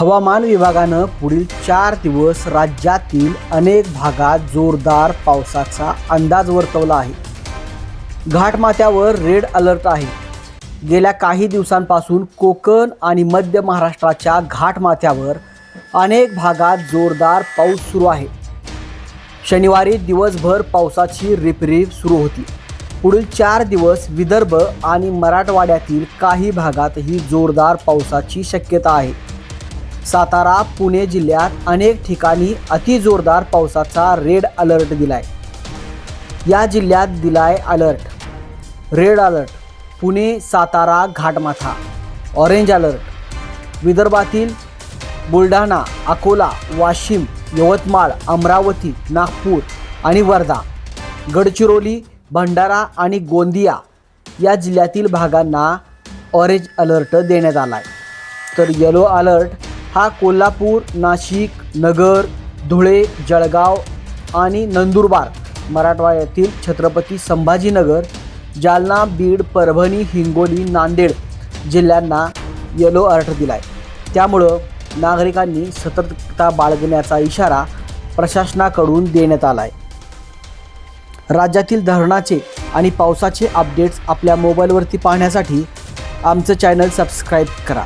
हवामान विभागानं पुढील चार दिवस राज्यातील अनेक भागात जोरदार पावसाचा अंदाज वर्तवला आहे. घाटमाथ्यावर रेड अलर्ट आहे. गेल्या काही दिवसांपासून कोकण आणि मध्य महाराष्ट्राच्या घाटमाथ्यावर अनेक भागात जोरदार पाऊस सुरू आहे. शनिवारी दिवसभर पावसाची रिपरिप सुरू होती. पुढील चार दिवस विदर्भ आणि मराठवाड्यातील काही भागातही जोरदार पावसाची शक्यता आहे. सातारा पुणे जिल्ह्यात अनेक ठिकाणी अतिजोरदार पावसाचा रेड अलर्ट दिलाय. या जिल्ह्यात दिलाय alert. Red alert Pune Satara घाटमाथा. Orange alert विदर्भातील बुलढाणा अकोला वाशिम यवतमाळ अमरावती नागपूर आणि वर्धा गडचिरोली भंडारा आणि गोंदिया या जिल्ह्यातील भागांना ऑरेंज अलर्ट देण्यात आला आहे तर येलो अलर्ट हा कोल्हापूर नाशिक नगर धुळे जळगाव आणि नंदुरबार मराठवाड्यातील छत्रपती संभाजीनगर जालना बीड परभणी हिंगोली नांदेड जिल्ह्यांना येलो अलर्ट दिला आहे त्यामुळं नागरिकांनी सतर्कता बाळगण्याचा इशारा प्रशासनाकडून देण्यात आला आहे राज्यातील धरणाचे आणि पावसाचे अपडेट्स आपल्या मोबाईलवरती पाहण्यासाठी आमचं चॅनल सबस्क्राईब करा.